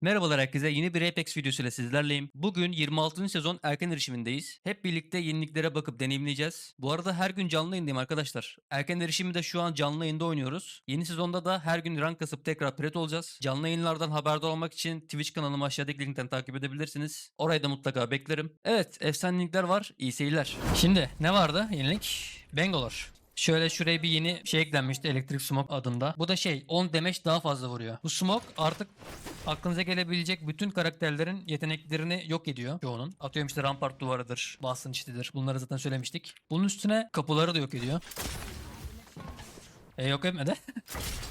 Merhabalar herkese yeni bir Apex videosuyla sizlerleyim. Bugün 26. sezon erken erişimindeyiz. Hep birlikte yeniliklere bakıp deneyimleyeceğiz. Bu arada her gün canlı yayındayım arkadaşlar. Erken erişimi de şu an canlı yayında oynuyoruz. Yeni sezonda da her gün rank kasıp tekrar pret olacağız. Canlı yayınlardan haberdar olmak için Twitch kanalımı aşağıdaki linkten takip edebilirsiniz. Orayı da mutlaka beklerim. Evet efsane linkler var. İyi seyirler. Şimdi ne vardı yenilik? Bangalore. Şöyle şuraya bir yeni şey eklenmişti elektrik smoke adında. Bu da şey 10 demeç daha fazla vuruyor. Bu smoke artık aklınıza gelebilecek bütün karakterlerin yeteneklerini yok ediyor çoğunun. Atıyorum işte rampart duvarıdır, basınçlıdır. Bunları zaten söylemiştik. Bunun üstüne kapıları da yok ediyor. E yok etmedi.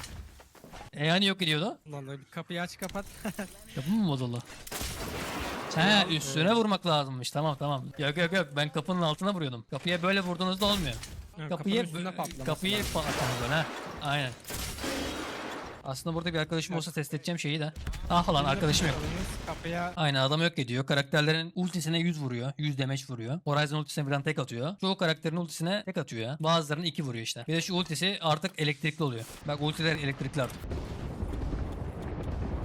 e yani yok ediyordu. Ulan öyle kapıyı aç kapat. Kapı mı bozuldu? He üstüne vurmak lazımmış. Tamam tamam. Yok yok yok ben kapının altına vuruyordum. Kapıya böyle vurduğunuzda olmuyor. Kapıyı kapının üstüne patlaması kapıyı lazım. patlatmamız böyle ha. Aynen. Aslında burada bir arkadaşım olsa test edeceğim şeyi de. Ah lan arkadaşım yok. Kapıya Aynen adam yok ediyor. Karakterlerin ultisine 100 vuruyor. 100 damage vuruyor. Horizon ultisine birden tek atıyor. Çoğu karakterin ultisine tek atıyor ya. Bazılarının 2 vuruyor işte. Bir de şu ultisi artık elektrikli oluyor. Bak ultiler elektrikli artık.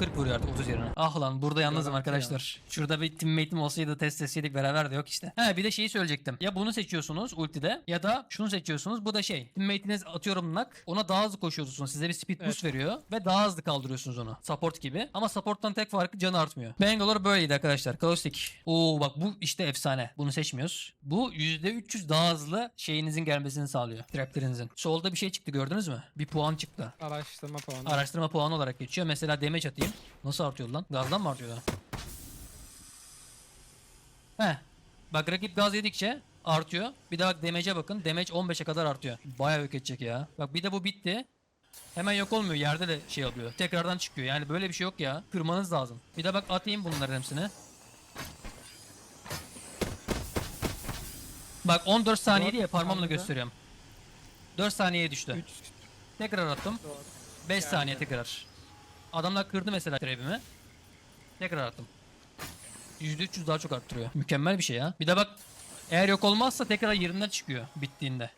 40 vuruyor artık 30 yerine. Ah lan burada yalnızım arkadaşlar. Şurada bir teammate'im olsaydı test etseydik beraber de yok işte. He bir de şeyi söyleyecektim. Ya bunu seçiyorsunuz ultide ya da şunu seçiyorsunuz. Bu da şey. Teammate'iniz atıyorum nak. Ona daha hızlı koşuyorsunuz. Size bir speed boost veriyor ve daha hızlı kaldırıyorsunuz onu. Support gibi. Ama support'tan tek farkı canı artmıyor. Bangalore böyleydi arkadaşlar. Kaustik. Oo bak bu işte efsane. Bunu seçmiyoruz. Bu %300 daha hızlı şeyinizin gelmesini sağlıyor. Traplerinizin. Solda bir şey çıktı gördünüz mü? Bir puan çıktı. araştırma puanı. Araştırma puanı olarak geçiyor. Mesela damage atayım. Nasıl artıyor lan? Gazdan mı artıyor? He. Bak rakip gaz yedikçe artıyor. Bir de bak damage'e bakın. Damage 15'e kadar artıyor. Bayağı yok edecek ya. Bak bir de bu bitti. Hemen yok olmuyor. Yerde de şey yapıyor. Tekrardan çıkıyor. Yani böyle bir şey yok ya. Kırmanız lazım. Bir de bak atayım bunların hepsini. Bak 14 saniye diye parmağımla gösteriyorum. 4 saniyeye düştü. 3 Tekrar attım. 5 saniye tekrar. Adamlar kırdı mesela trap'imi. Tekrar attım. %300 daha çok arttırıyor. Mükemmel bir şey ya. Bir de bak eğer yok olmazsa tekrar yerinden çıkıyor bittiğinde.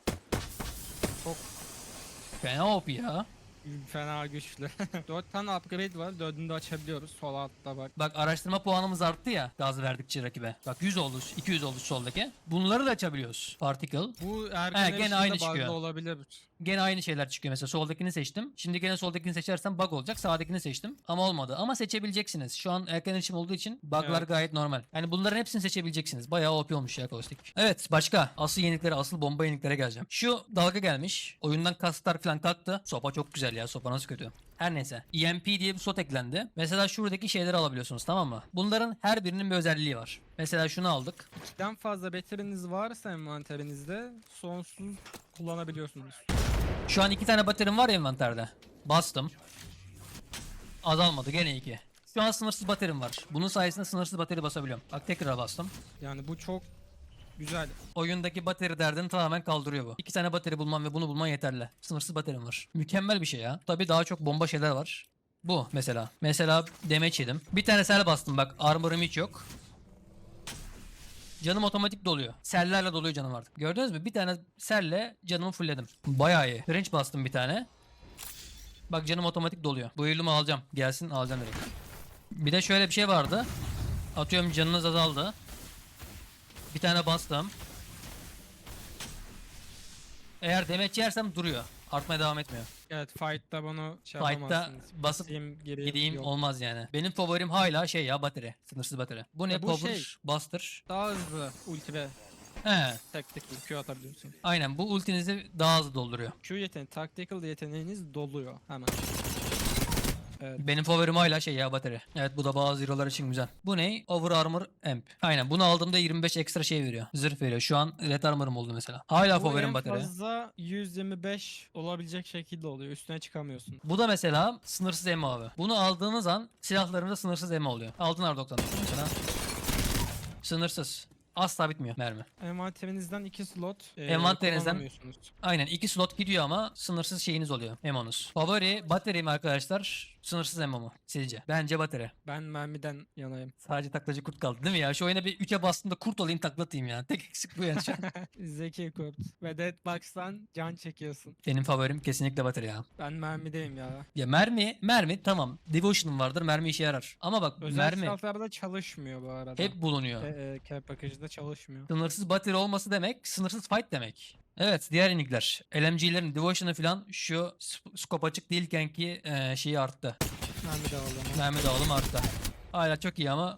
Çok fena OP ya. Fena güçlü. 4 tane upgrade var. Dördünü de açabiliyoruz. Sol altta bak. Bak araştırma puanımız arttı ya gaz verdikçe rakibe. Bak 100 oldu, 200 oldu soldaki. Bunları da açabiliyoruz. Particle. Bu He, erken gene erişimde aynı çıkıyor. olabilir. Gene aynı şeyler çıkıyor mesela soldakini seçtim. Şimdi gene soldakini seçersem bug olacak. Sağdakini seçtim ama olmadı. Ama seçebileceksiniz. Şu an erken erişim olduğu için buglar Evet. gayet normal. Yani bunların hepsini seçebileceksiniz. Bayağı OP olmuş ya Caustic. Evet başka. Asıl yeniliklere, asıl bomba yeniliklere geleceğim. Şu dalga gelmiş. Oyundan kastar falan kalktı. Sopa çok güzel ya. Sopa nasıl kötü. Her neyse. EMP diye bir slot eklendi. Mesela şuradaki şeyleri alabiliyorsunuz tamam mı? Bunların her birinin bir özelliği var. Mesela şunu aldık. İkiden fazla batteriniz varsa envanterinizde sonsuz kullanabiliyorsunuz. Şu an iki tane baterim var ya envanterde. Bastım. Azalmadı gene iki. Şu an sınırsız baterim var. Bunun sayesinde sınırsız bateri basabiliyorum. Bak tekrar bastım. Yani bu çok güzel. Oyundaki bateri derdini tamamen kaldırıyor bu. İki tane bateri bulman ve bunu bulman yeterli. Sınırsız baterim var. Mükemmel bir şey ya. Tabii daha çok bomba şeyler var. Bu mesela. Mesela damage yedim. Bir tane sel bastım bak. Armor'ım hiç yok. Canım otomatik doluyor. Sellerle doluyor canım artık. Gördünüz mü? Bir tane selle canımı fullledim. Bayağı iyi. Range bastım bir tane. Bak canım otomatik doluyor. Bu yılımı alacağım. Gelsin alacağım direkt. Bir de şöyle bir şey vardı. Atıyorum canınız azaldı. Bir tane bastım. Eğer demet yersem duruyor. Artmaya devam etmiyor. Evet fight'ta bunu şey Fight'ta yapamazsınız. basıp Gideyim, geri Gideyim yok. olmaz yani. Benim favorim hala şey ya bateri. Sınırsız bateri. Bu ne? Ya bu Power, şey. Buster. Daha hızlı ulti ve He. tactical Q atabiliyorsun. Aynen bu ultinizi daha hızlı dolduruyor. Q yeteneği, tactical yeteneğiniz doluyor hemen. Evet. Benim favorim hala şey ya bateri. Evet bu da bazı hero'lar için güzel. Bu ne? Over Armor Amp. Aynen bunu aldığımda 25 ekstra şey veriyor. Zırh veriyor. Şu an Red Armor'ım oldu mesela. Hala Bu favorim en bateri. fazla 125 olabilecek şekilde oluyor. Üstüne çıkamıyorsun. Bu da mesela sınırsız emo abi. Bunu aldığınız an silahlarımızda sınırsız emo oluyor. Aldın R90 mesela. Sınırsız. Asla bitmiyor mermi. Envanterinizden 2 slot e, Envanterinizden- kullanamıyorsunuz. Aynen iki slot gidiyor ama sınırsız şeyiniz oluyor emonuz. Favori bataryam arkadaşlar Sınırsız ammo mu? Sizce? Bence bateri. Ben mermiden yanayım. Sadece taklacı kurt kaldı değil mi ya? Şu oyuna bir 3'e bastığımda kurt olayım taklatayım ya. Tek eksik bu ya şu an. Zeki kurt. Ve Deadbox'tan can çekiyorsun. Benim favorim kesinlikle bateri ya. Ben mermideyim ya. Ya mermi, mermi tamam. Devotion'um vardır mermi işe yarar. Ama bak Özel mermi silahlarda çalışmıyor bu arada. hep bulunuyor. E, e, care package'da çalışmıyor. Sınırsız bateri olması demek sınırsız fight demek. Evet diğer inikler. LMG'lerin Devotion'ı falan şu scope açık değilken ki eee, şeyi arttı. Mermi de alalım. Mermi dağılımı arttı. Hala çok iyi ama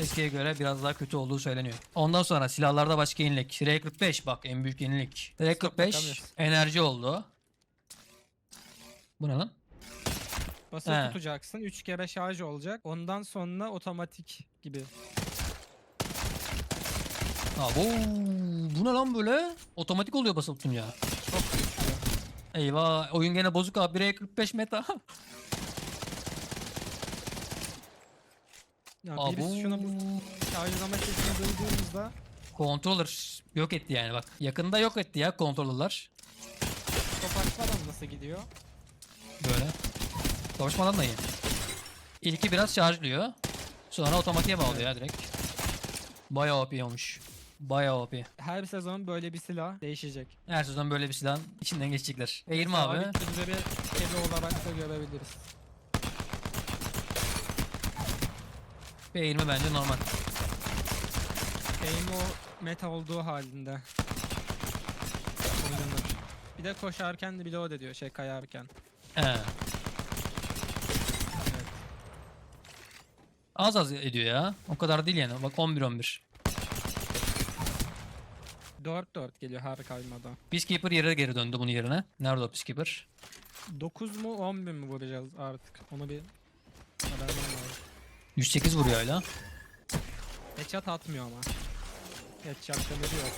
eskiye göre biraz daha kötü olduğu söyleniyor. Ondan sonra silahlarda başka yenilik. R45 bak en büyük yenilik. R45 takamıyorsun. enerji oldu. Bu ne lan? Basılı He. tutacaksın. 3 kere şarj olacak. Ondan sonra otomatik gibi. Abo, bu ne lan böyle? Otomatik oluyor basılı tutunca. Çok güçlü. Eyvah oyun gene bozuk abi R45 meta. Ya Abo. birisi şunu bu şarjlama sesini duyduğumuzda Controller yok etti yani bak. Yakında yok etti ya controller'lar. topaç falan nasıl gidiyor? Böyle. Savaşmadan da iyi. İlki biraz şarjlıyor. Sonra otomatiğe bağlıyor ya direkt. Bayağı OP olmuş. Bayağı OP. Her sezon böyle bir silah değişecek. Her sezon böyle bir silahın içinden geçecekler. E20 Mesela abi. Victor'ları kedi olarak da görebiliriz. E20 bence normal. Aim o meta olduğu halinde. Oynanır. Bir de koşarken de reload ediyor şey kayarken. He. Az az ediyor ya. O kadar değil yani. Bak 11-11. 4-4 geliyor her kaymada. Peacekeeper yere geri döndü bunun yerine. Nerede o Peacekeeper? 9 mu 10 bin mi vuracağız artık? Onu bir öğrenmem lazım. 108 vuruyor hala. Headshot atmıyor ama. Headshot demiri yok.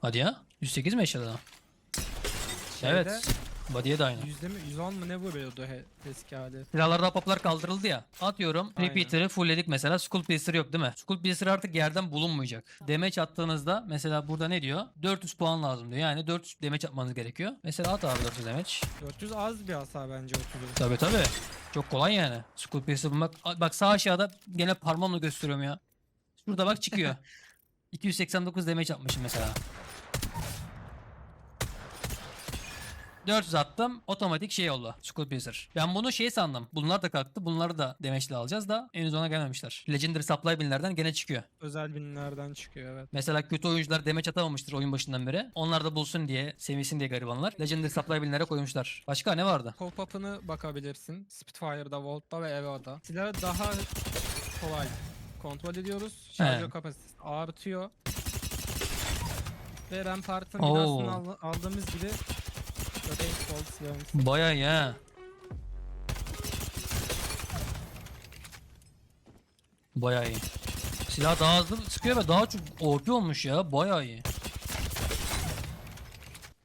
Hadi ya. 108 mi eşyadan? Şeyde Evet. Body'ye de aynı. Yüzde mi? 110 mu ne vuruyordu he, eski hali? Silahlarda poplar kaldırıldı ya. Atıyorum. Aynen. Repeater'ı fullledik mesela. Skull Piercer yok değil mi? Skull Piercer artık yerden bulunmayacak. Damage attığınızda mesela burada ne diyor? 400 puan lazım diyor. Yani 400 damage atmanız gerekiyor. Mesela at abi 400 damage. 400 az bir hasar bence 30. Tabii tabii. Çok kolay yani. Skull Piercer bulmak. Bak sağ aşağıda gene parmağımla gösteriyorum ya. Şurada bak çıkıyor. 289 damage atmışım mesela. 400 attım. Otomatik şey oldu. Skull Piercer. Ben bunu şey sandım. Bunlar da kalktı. Bunları da damage'le alacağız da henüz ona gelmemişler. Legendary Supply binlerden gene çıkıyor. Özel binlerden çıkıyor evet. Mesela kötü oyuncular damage atamamıştır oyun başından beri. Onlar da bulsun diye, sevinsin diye garibanlar. Legendary Supply binlere koymuşlar. Başka ne vardı? Pop-up'ını bakabilirsin. Spitfire'da, Volt'ta ve Evo'da. Silahı daha kolay kontrol ediyoruz. Şarjör kapasitesi artıyor. Ve Rampart'ın binasını al- aldığımız gibi Bolt silahımız. Bayağı iyi. Silah daha hızlı sıkıyor ve daha çok OP olmuş ya. Bayağı iyi.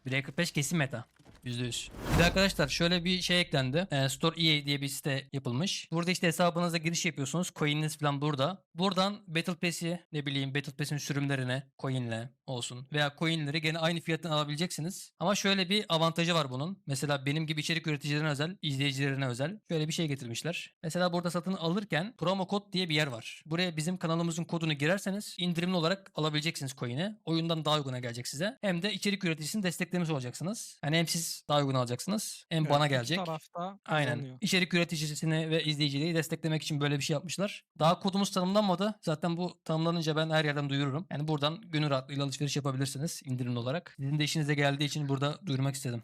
Breaker 5 kesin meta. %100. Bir de arkadaşlar şöyle bir şey eklendi. Ee, Store EA diye bir site yapılmış. Burada işte hesabınıza giriş yapıyorsunuz. Coin'iniz falan burada. Buradan Battle Pass'i ne bileyim Battle Pass'in sürümlerini coin'le olsun veya coin'leri gene aynı fiyattan alabileceksiniz. Ama şöyle bir avantajı var bunun. Mesela benim gibi içerik üreticilerine özel, izleyicilerine özel şöyle bir şey getirmişler. Mesela burada satın alırken promo kod diye bir yer var. Buraya bizim kanalımızın kodunu girerseniz indirimli olarak alabileceksiniz coin'i. Oyundan daha uyguna gelecek size. Hem de içerik üreticisini desteklemiş olacaksınız. Yani hem siz daha uygun alacaksınız hem Evet, bana gelecek. tarafta Aynen. kazanıyor. İçerik üreticisini ve izleyiciliği desteklemek için böyle bir şey yapmışlar. Daha kodumuz tanımlanmadı. Zaten bu tanımlanınca ben her yerden duyururum. Yani buradan gönül rahatlığıyla alışveriş yapabilirsiniz indirimli olarak. Sizin de işinize geldiği için burada duyurmak istedim.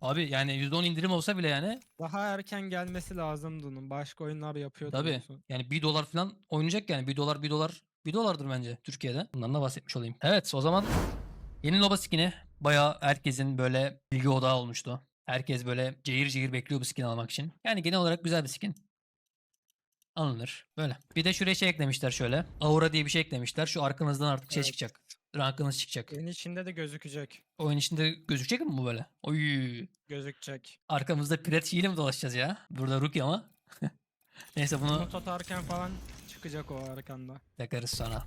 Abi yani %10 indirim olsa bile yani Daha erken gelmesi lazımdı onun. Başka oyunlar yapıyordu. tabii bunu. yani 1 dolar falan oynayacak yani 1 dolar 1 dolar 1 dolardır bence Türkiye'de. Bundan da bahsetmiş olayım. Evet o zaman yeni Loba skin'i bayağı herkesin böyle bilgi odağı olmuştu. Herkes böyle cayır cayır bekliyor bu skin almak için. Yani genel olarak güzel bir skin. Alınır. Böyle. Bir de şuraya şey eklemişler şöyle. Aura diye bir şey eklemişler. Şu arkanızdan artık şey Evet. çıkacak. Rankınız çıkacak. Oyun içinde de gözükecek. Oyun içinde gözükecek mi bu böyle? Oy. Gözükecek. Arkamızda Pret Shiel'i mi dolaşacağız ya? Burada Rookie ama. Neyse bunu Not atarken falan çıkacak o arkanda. Yakarız sonra.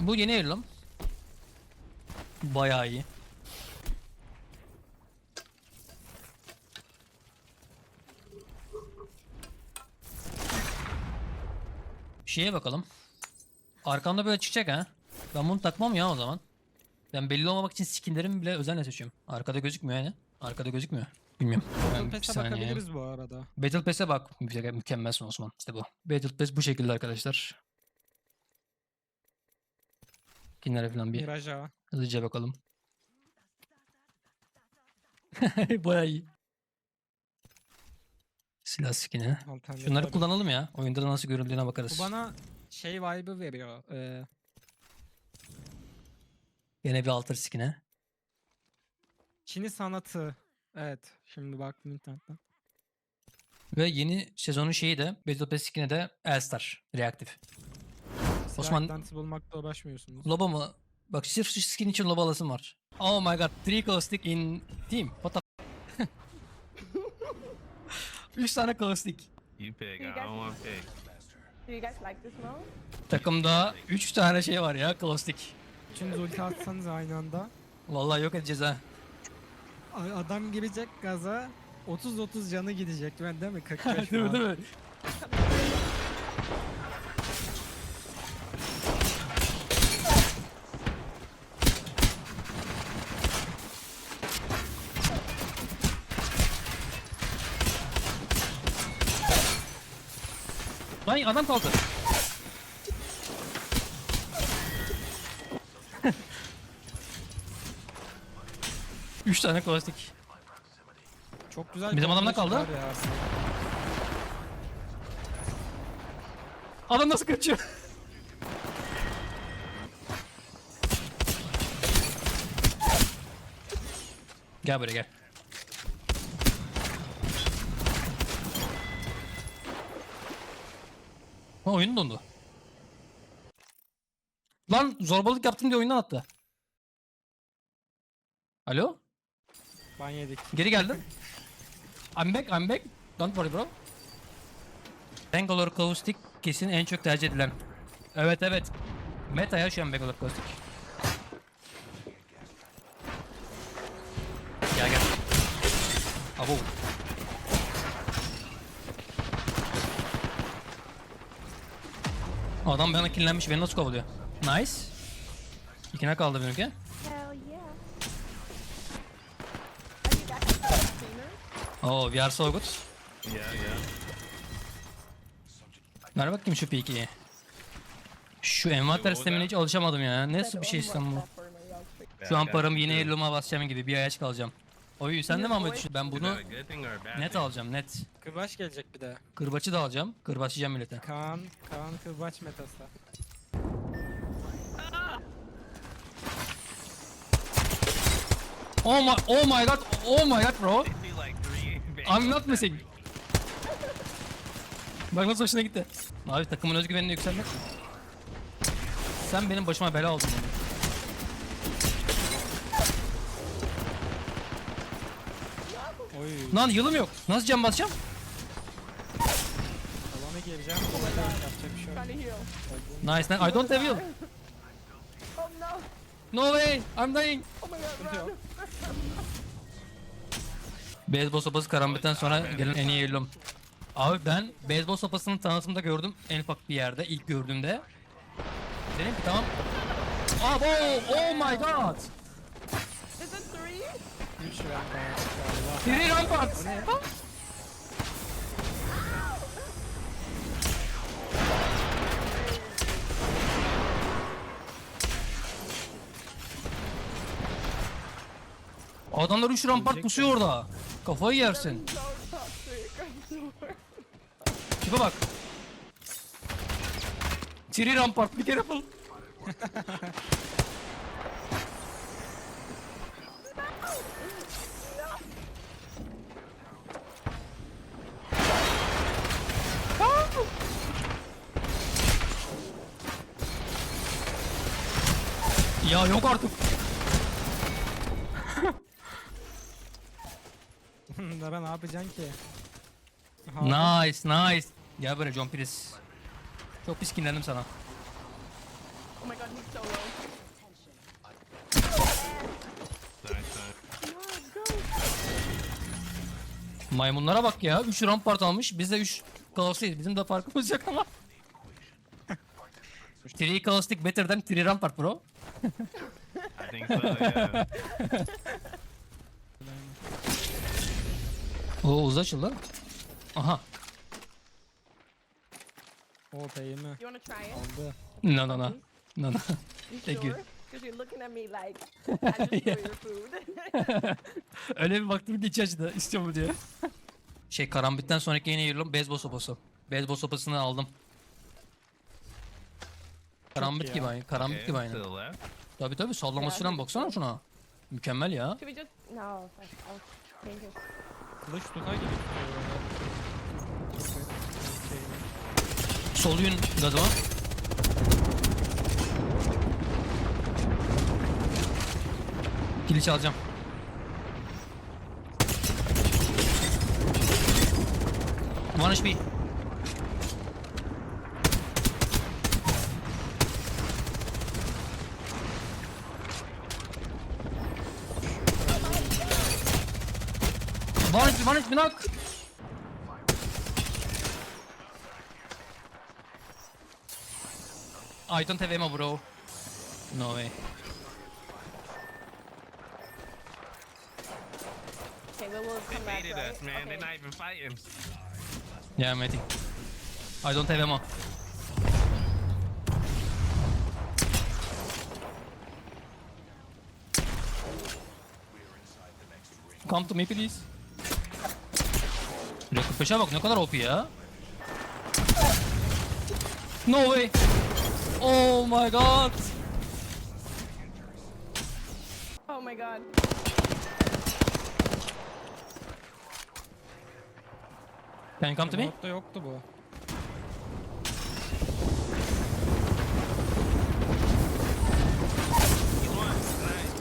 Bu yeni evrim. Bayağı iyi. Şeye bakalım. Arkamda böyle çıkacak ha. Ben bunu takmam ya o zaman. Ben belli olmamak için skinlerimi bile özenle seçiyorum. Arkada gözükmüyor yani. Arkada gözükmüyor. Bilmiyorum. Battle Pass'e bakabiliriz bu arada. Battle Pass'e bak. Mü- Mükemmelsin Osman. İşte bu. Battle Pass bu şekilde arkadaşlar. Skinlere falan bir Mirage'a. hızlıca bakalım. Baya iyi. Silah skin'i. alternatif Şunları olabilir. kullanalım ya. Oyunda da nasıl görüldüğüne bakarız. Bu bana şey vibe'ı veriyor. Ee, Yine bir alter skin'e. Çin'i sanatı. Evet. Şimdi baktım internetten. Ve yeni sezonun şeyi de Battle Pass skin'e de Elstar. Reaktif. Osman- Osman bulmakla uğraşmıyorsunuz. Loba mı? Bak sırf şu skin için loba alasım var. Oh my god. Three stick in team. What the 3 tane stick. You pick. I don't want to pick. Do you guys like this mode? Takımda 3 tane şey var ya stick. Üçünüz ulti atsanız aynı anda. Vallahi yok edeceğiz ha. A- Adam girecek gaza. 30-30 canı gidecek. Ben değil mi? 45 değil mi değil mi? Lan adam kaldı. Üç tane klasik. Çok güzel. Bizim adam ne kaldı? ya. Adam nasıl kaçıyor? gel buraya gel. Ha oyun dondu. Lan zorbalık yaptım diye oyundan attı. Alo? Ban yedik. Geri geldim. I'm back, I'm back. Don't worry bro. Bangalore Caustic kesin en çok tercih edilen. Evet evet. Meta ya şu an Bangalore Caustic. Gel gel. Abo. Adam bana killenmiş beni nasıl kovalıyor? Nice. İkine kaldı benimki. Oo we are so good. Yeah, yeah. Ver bakayım şu P2'yi. Şu envanter sistemine hiç alışamadım ya. Nasıl bir şey sistem bu? Şu an paramı yine elime basacağım gibi bir ayaç kalacağım. Oy sen de mi Ahmet düşün? Ben bunu net alacağım net. Kırbaç gelecek bir de. Kırbaçı da alacağım. Kırbaçlayacağım millete. Kaan, Kaan kırbaç metası. Oh my, oh my god, oh my god bro. I'm not missing. Bak nasıl hoşuna gitti. Abi takımın özgüvenini yükselmek. Sen benim başıma bela oldun. yani. Lan yılım yok. Nasıl cam basacağım? Alana gireceğim. Kolay da yapacak bir şey yok. Trying to heal. Nice, nice. I don't have heal. Oh no. No way, I'm dying. Oh my god, run. Beyzbol sopası karambitten sonra gelen en iyi yılım. Abi ben beyzbol sopasını tanıtımda gördüm en ufak bir yerde ilk gördüğümde. Dedim ki tamam. Abo, oh my god. Is it three? 3 rank galiba. Three rampart. Adamlar 3 rampart pusuyor orada. Kafayı yersin. Tipe bak. Three rampart bir kere bul. Ya yok artık. Bunlara ne yapacaksın ki? Nice, nice. Gel böyle John Pires. Çok pis kinlendim sana. Oh my god, he's so low. Nice, nice. Come on, go. Maymunlara bak ya. 3 rampart almış. Biz de 3 kalaslıyız. Bizim de farkımız yok ama. Three call stick better than three rampart bro. I think so, yeah. Oo hızlı açıldı. Aha. O peyni You wanna try it? aldı. No no no. No no. You Thank you. sure? Because you're looking at me like I just Yeah. stole your food. Öyle bir baktım ki içi açtı. İstiyor mu diye. Şey karambitten sonraki yeni yürüyorum. Beyzbol sopası. Beyzbol sopasını aldım. Karambit gibi aynı. Karambit Okay, gibi aynı. Tabi tabi sallaması falan baksana şuna. Mükemmel ya. Should we just no? I'll change it. Kılıç tutar gibi tutuyor. Sol yün gazı var. Kili çalacağım. One HP. One HP, one HP knock. I don't have ammo, bro. No way. Okay, we will They come back, baited right? us, man. They're Okay. not even fighting. Yeah, matey. I don't have ammo. Come to me please. Rakip peşe bak ne kadar OP ya. No way. Oh my god. Oh my god. Can you come to me? Yoktu bu. He's one. Nice.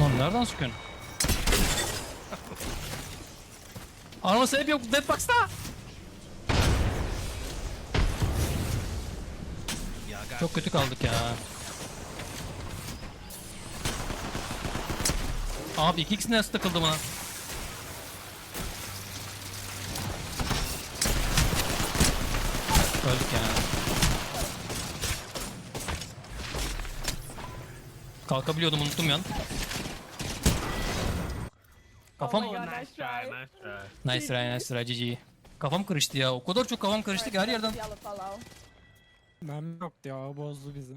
Lan nereden sıkıyorsun? Arması hep yok Deadbox'ta. Çok kötü kaldık ya. Abi 2x nasıl takıldı bana? Öldük ya. Kalkabiliyordum unuttum yan. Kafam Oh my god, Nice try, nice try. nice try nice try GG. Kafam karıştı ya. O kadar çok kafam karıştı ki her yerden. Yellow follow. Mermi yoktu ya bozdu bizi.